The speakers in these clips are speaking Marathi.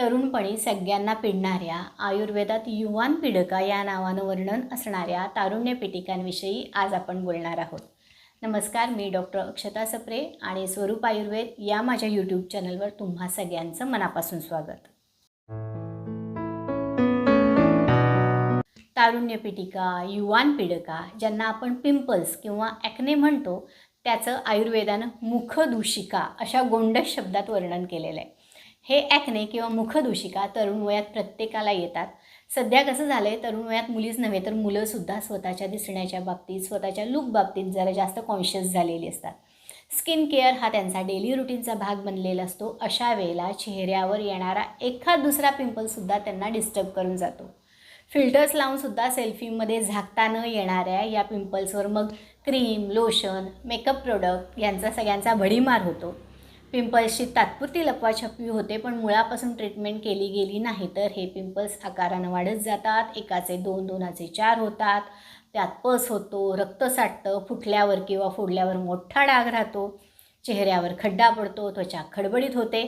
तरुणपणी सगळ्यांना पिडणाऱ्या आयुर्वेदात युवान पिडका या नावानं वर्णन असणाऱ्या तारुण्य पिटिकांविषयी आज आपण बोलणार आहोत. नमस्कार मी डॉक्टर अक्षता सप्रे आणि स्वरूप आयुर्वेद या माझ्या यूट्यूब चॅनलवर तुम्हा सगळ्यांचं मनापासून स्वागत. तारुण्य पिटिका युवान पिडका ज्यांना आपण पिंपल्स किंवा ॲक्ने म्हणतो त्याचं आयुर्वेदानं मुखदूषिका अशा गोंडस शब्दात वर्णन केलेलं आहे. हे ॲक्ने किंवा मुखदूषिका तरुण वयात प्रत्येकाला येतात. सध्या कसं झालं आहे तरुण वयात मुलीच नव्हे तर मुलंसुद्धा स्वतःच्या दिसण्याच्या बाबतीत स्वतःच्या लुक बाबतीत जरा जास्त कॉन्शियस झालेली असतात. स्किन केअर हा त्यांचा डेली रुटीनचा भाग बनलेला असतो. अशा वेळेला चेहऱ्यावर येणारा एखाद दुसरा पिंपलसुद्धा त्यांना डिस्टर्ब करून जातो. फिल्टर्स लावूनसुद्धा सेल्फीमध्ये झाकता न येणाऱ्या या पिंपल्सवर मग क्रीम लोशन मेकअप प्रोडक्ट यांचा सगळ्यांचा भडीमार होतो. पिंपल्सची तात्पुरती लपवाछपवी होते पण मुळापासून ट्रीटमेंट केली गेली नाही. तर हे पिंपल्स आकारानं वाढत जातात. एकाचे दोन दोनाचे चार होतात. त्यात पस होतो रक्त साठतं फुटल्यावर किंवा फोडल्यावर मोठा डाग राहतो. चेहऱ्यावर खड्डा पडतो त्वचा खडबडीत होते.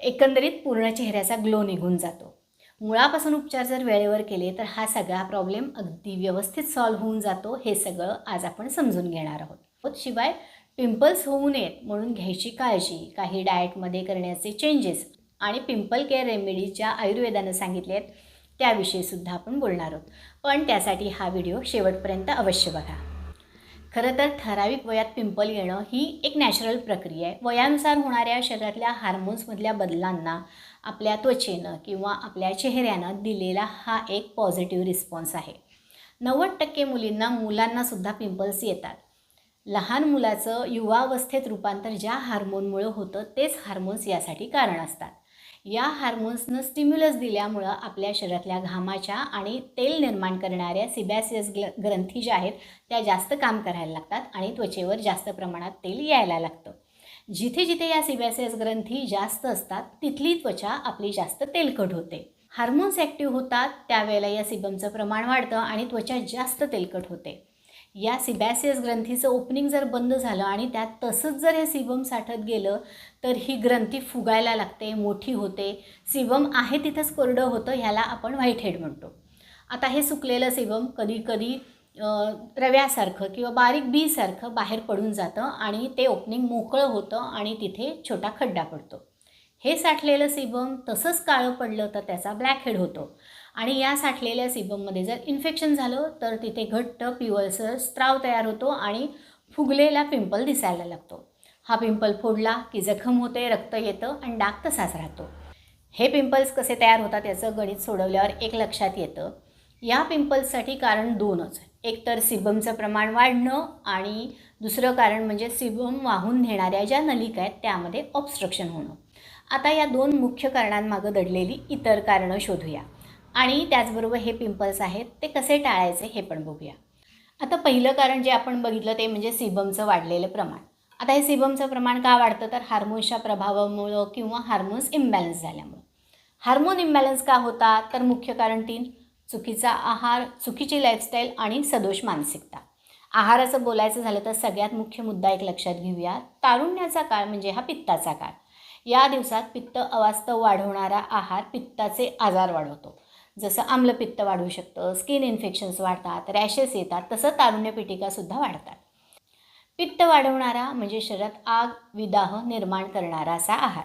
एकंदरीत पूर्ण चेहऱ्याचा ग्लो निघून जातो. मुळापासून उपचार जर वेळेवर केले तर हा सगळा प्रॉब्लेम अगदी व्यवस्थित सॉल्व्ह होऊन जातो. हे सगळं आज आपण समजून घेणार आहोत. शिवाय पिंपल्स होऊ नयेत म्हणून घ्यायची काळजी. काही डाएटमध्ये करण्याचे चेंजेस आणि पिंपल केअर रेमेडीज ज्या आयुर्वेदानं सांगितले आहेत त्याविषयीसुद्धा आपण बोलणार आहोत. पण त्यासाठी हा व्हिडिओ शेवटपर्यंत अवश्य बघा. खरं तर ठराविक वयात पिंपल येणं ही एक नॅचरल प्रक्रिया आहे. वयानुसार होणाऱ्या शरीरातल्या हार्मोन्समधल्या बदलांना आपल्या त्वचेनं किंवा आपल्या चेहऱ्यानं दिलेला हा एक पॉझिटिव्ह रिस्पॉन्स आहे. नव्वद टक्के मुलींना मुलांनासुद्धा पिंपल्स येतात. लहान मुलाचं युवावस्थेत रूपांतर ज्या हार्मोनमुळं होतं तेच हार्मोन्स यासाठी कारण असतात. या हार्मोन्सनं स्टिम्युलस दिल्यामुळं आपल्या शरीरातल्या घामाच्या आणि तेल निर्माण करणाऱ्या सिबॅसियस ग्ल ग्रंथी ज्या आहेत त्या जास्त काम करायला लागतात आणि त्वचेवर जास्त प्रमाणात तेल यायला लागतं. जिथे जिथे या सिबॅसियस ग्रंथी जास्त असतात तिथली त्वचा आपली जास्त तेलकट होते. हार्मोन्स ॲक्टिव्ह होतात त्यावेळेला या सिबमचं प्रमाण वाढतं आणि त्वचा जास्त तेलकट होते. या सिबॅसियस ग्रंथीचं ओपनिंग जर बंद झालं आणि त्यात तसंच जर हे सिबम साठत गेलं तर ही ग्रंथी फुगायला लागते मोठी होते. सिबम आहे तिथंच कोरडं होतं ह्याला आपण व्हाईट हेड म्हणतो. आता हे सुकलेलं सिबम कधी कधी रव्यासारखं किंवा बारीक बीसारखं बाहेर पडून जातं आणि ते ओपनिंग मोकळं होतं आणि तिथे छोटा खड्डा पडतो. हे साठलेलं सिबम तसंच काळं पडलं तर त्याचा ब्लॅक हेड होतो. आणि या साठलेल्या सिबममध्ये जर इन्फेक्शन झालं तर तिथे घट्ट पिवळसर स्त्राव तयार होतो आणि फुगलेला पिंपल दिसायला लागतो. हा पिंपल फोडला की जखम होते रक्त येतं आणि डाग तसाच राहतो. हे पिंपल्स कसे तयार होतात याचं गणित सोडवल्यावर एक लक्षात येतं. या पिंपल्ससाठी कारण दोनच. एक तर सिबमचं प्रमाण वाढणं आणि दुसरं कारण म्हणजे सिबम वाहून नेणाऱ्या ज्या नलिका आहेत त्यामध्ये ऑबस्ट्रक्शन होणं. आता या दोन मुख्य कारणांमागं दडलेली इतर कारणं शोधूया. आणि त्याचबरोबर हे पिंपल्स आहेत ते कसे टाळायचे हे पण बघूया. आता पहिलं कारण जे आपण बघितलं ते म्हणजे सिबमचं वाढलेलं प्रमाण. आता हे सिबमचं प्रमाण का वाढतं? तर हार्मोन्सच्या प्रभावामुळं किंवा हार्मोन्स इम्बॅलन्स झाल्यामुळं. हार्मोन इम्बॅलन्स का होता? तर मुख्य कारण तीन चुकीचा आहार चुकीची लाईफस्टाईल आणि सदोष मानसिकता. आहाराचं बोलायचं झालं तर सगळ्यात मुख्य मुद्दा एक लक्षात घेऊया. तारुण्याचा काळ म्हणजे हा पित्ताचा काळ. या दिवसात पित्त अवास्तव वाढवणारा आहार पित्ताचे आजार वाढवतो. जसं आम्लपित्त वाढू शकतं स्किन इन्फेक्शन्स वाढतात रॅशेस येतात तसं तारुण्य पिटिकासुद्धा वाढतात. पित्त वाढवणारा म्हणजे शरीरात आग विदाह निर्माण करणारा असा आहार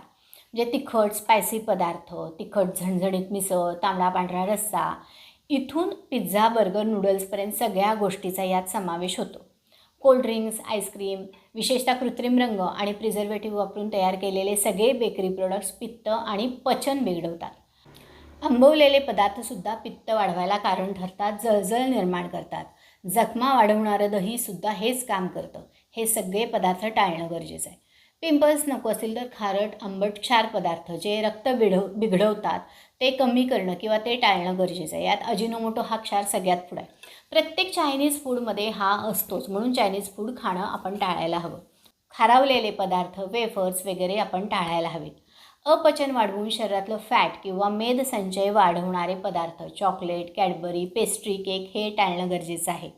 म्हणजे तिखट स्पायसी पदार्थ तिखट झणझणीत मिसळ तांबडा पांढरा रस्सा इथून पिझ्झा बर्गर नूडल्सपर्यंत सगळ्या गोष्टीचा यात समावेश होतो. कोल्ड्रिंक्स आईस्क्रीम विशेषतः कृत्रिम रंग आणि प्रिझर्वेटिव्ह वापरून तयार केलेले सगळे बेकरी प्रोडक्ट्स पित्त आणि पचन बिघडवतात. आंबवलेले पदार्थसुद्धा पित्त वाढवायला कारण ठरतात जळजळ निर्माण करतात. जखमा वाढवणारं दहीसुद्धा हेच काम करतं. हे सगळे पदार्थ टाळणं गरजेचं आहे. पिंपल्स नको असतील तर खारट आंबट क्षार पदार्थ जे रक्त बिढव बिघडवतात ते कमी करणं किंवा ते टाळणं गरजेचं आहे. यात अजिनोमोटो हा क्षार सगळ्यात पुढे आहे. प्रत्येक चायनीज फूडमध्ये हा असतोच. म्हणून चायनीज फूड खाणं आपण टाळायला हवं. खारावलेले पदार्थ वेफर्स वगैरे आपण टाळायला हवेत. अपचन वाढवून शरीरातलं फॅट किंवा मेद संचय वाढवणारे पदार्थ चॉकलेट कॅडबरी पेस्ट्री केक हे टाळणं गरजेचं आहे.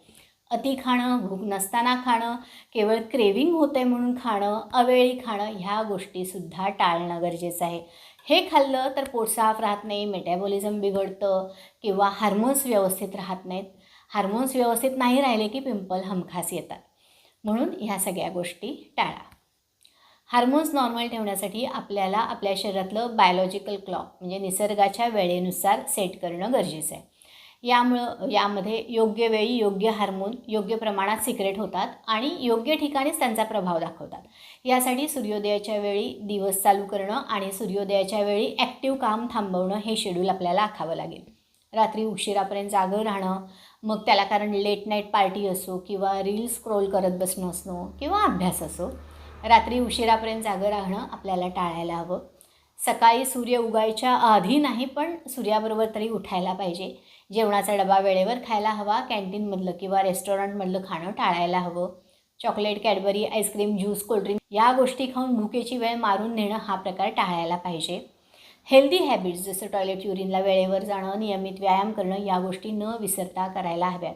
अति खाणं भूक नसताना खाणं केवळ क्रेविंग होतं आहे म्हणून खाणं अवेळी खाणं ह्या गोष्टीसुद्धा टाळणं गरजेचं आहे. हे खाल्लं तर पोट साफ राहत नाही मेटॅबॉलिझम बिघडतं किंवा हार्मोन्स व्यवस्थित राहत नाहीत. हार्मोन्स व्यवस्थित नाही राहिले की पिंपल हमखास येतात. म्हणून ह्या सगळ्या गोष्टी टाळा. हार्मोन्स नॉर्मल ठेवण्यासाठी आपल्याला आपल्या शरीरातलं बायोलॉजिकल क्लॉक म्हणजे निसर्गाच्या वेळेनुसार सेट करणं गरजेचं आहे. यामुळं यामध्ये योग्य वेळी योग्य हार्मोन योग्य प्रमाणात सिक्रेट होतात आणि योग्य ठिकाणीच त्यांचा प्रभाव दाखवतात. यासाठी सूर्योदयाच्या वेळी दिवस चालू करणं आणि सूर्योदयाच्या वेळी ॲक्टिव्ह काम थांबवणं हे शेड्यूल आपल्याला आखावं लागेल. रात्री उशिरापर्यंत जागं राहणं मग त्याला कारण लेट नाईट पार्टी असो किंवा रील स्क्रोल करत बसणं असो किंवा अभ्यास असो रात्री उशिरापर्यंत जागं राहणं आपल्याला टाळायला हवं. सकाळी सूर्य उगायच्या आधी नाही पण सूर्याबरोबर तरी उठायला पाहिजे. जेवणाचा डबा वेळेवर खायला हवा कॅन्टीनमधलं किंवा रेस्टॉरंटमधलं खाणं टाळायला हवं. Chocolate Cadbury ice cream juice cold drink या गोष्टी खाऊन भुकेची वेळ मारून नेणं हा प्रकार टाळायला पाहिजे. हेल्दी हॅबिट्स जसं टॉयलेट युरिनला वेळेवर जाणं नियमित व्यायाम करणं या गोष्टी न विसरता करायला हव्यात.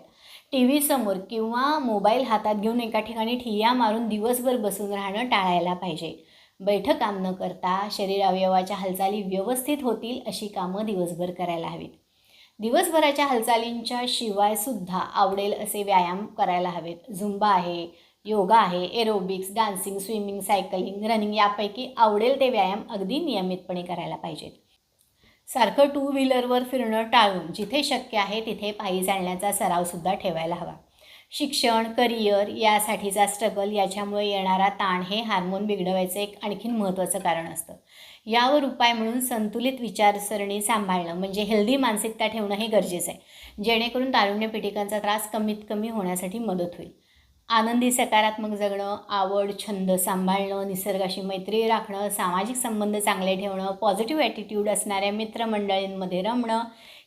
टी व्हीसमोर किंवा मोबाईल हातात घेऊन एका ठिकाणी ठिय्या मारून दिवसभर बसून राहणं टाळायला पाहिजे. बैठक काम न करता शरीर अवयवाच्या हालचाली व्यवस्थित होतील अशी कामं दिवसभर करायला हवीत. दिवसभराच्या हालचालींच्या शिवाय सुद्धा आवडेल असे व्यायाम करायला हवेत. झुंबा आहे योगा आहे aerobics dancing swimming cycling running यापैकी आवडेल ते व्यायाम अगदी नियमितपणे करायला पाहिजेत. सारखं टू व्हीलरवर फिरणं टाळून जिथे शक्य आहे तिथे पायी चालण्याचा सरावसुद्धा ठेवायला हवा. शिक्षण करिअर यासाठीचा स्ट्रगल याच्यामुळे येणारा ताण हे हार्मोन बिघडवायचं एक आणखीन महत्त्वाचं कारण असतं. यावर उपाय म्हणून संतुलित विचारसरणी सांभाळणं म्हणजे हेल्दी मानसिकता ठेवणं हे गरजेचं आहे. जेणेकरून तारुण्य पिटिकांचा त्रास कमीत कमी होण्यासाठी मदत होईल. आनंदी सकारात्मक जगणं आवड छंद सांभाळणं निसर्गाशी मैत्री राखणं सामाजिक संबंध चांगले ठेवणं पॉझिटिव्ह ॲटिट्यूड असणाऱ्या मित्रमंडळींमध्ये रमणं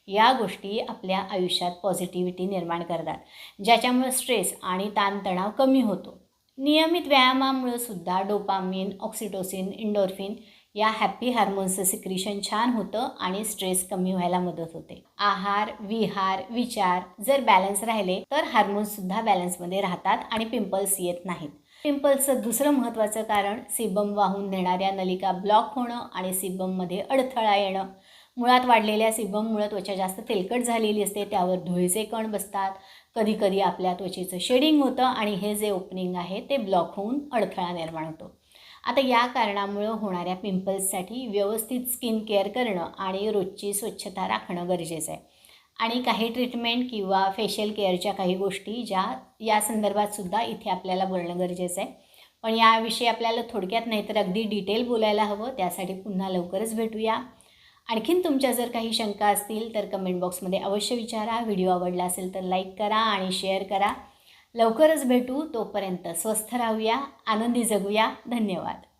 या गोष्टी आपल्या आयुष्यात पॉझिटिव्हिटी निर्माण करतात ज्याच्यामुळे स्ट्रेस आणि ताणतणाव कमी होतो. नियमित व्यायामामुळं सुद्धा डोपामिन ऑक्सिटोसिन इंडोर्फिन या हॅपी हार्मोन्सचं सिक्रिशन छान होतं आणि स्ट्रेस कमी व्हायला मदत होते. आहार विहार विचार जर बॅलन्स राहिले तर हार्मोन्ससुद्धा बॅलन्समध्ये राहतात आणि पिंपल्स येत नाहीत. पिंपल्सचं दुसरं महत्त्वाचं कारण सिबम वाहून नेणाऱ्या नलिका ब्लॉक होणं आणि सिबममध्ये अडथळा येणं. मुळात वाढलेल्या सिबममुळं त्वचा जास्त तेलकट झालेली असते त्यावर धुळीचे कण बसतात. कधीकधी आपल्या त्वचेचं शेडिंग होतं आणि हे जे ओपनिंग आहे ते ब्लॉक होऊन अडथळा निर्माण होतो. आता या कारणामुळं होणाऱ्या पिंपल्ससाठी व्यवस्थित स्किन केअर करणं आणि रोजची स्वच्छता राखणं गरजेचं आहे. आणि काही ट्रीटमेंट किंवा फेशियल केअरच्या काही गोष्टी ज्या या संदर्भात सुद्धा इथे आपल्याला बोलणं गरजेचं आहे. पण याविषयी आपल्याला थोडक्यात नाही तर अगदी डिटेल बोलायला हवं त्यासाठी पुन्हा लवकरच भेटूया. आणखीन तुमच्या जर काही शंका असतील तर कमेंट बॉक्समध्ये अवश्य विचारा. व्हिडिओ आवडला असेल तर लाईक करा आणि शेअर करा. लवकरच भेटू तोपर्यंत स्वस्थ राहूया आनंदी जगूया. धन्यवाद.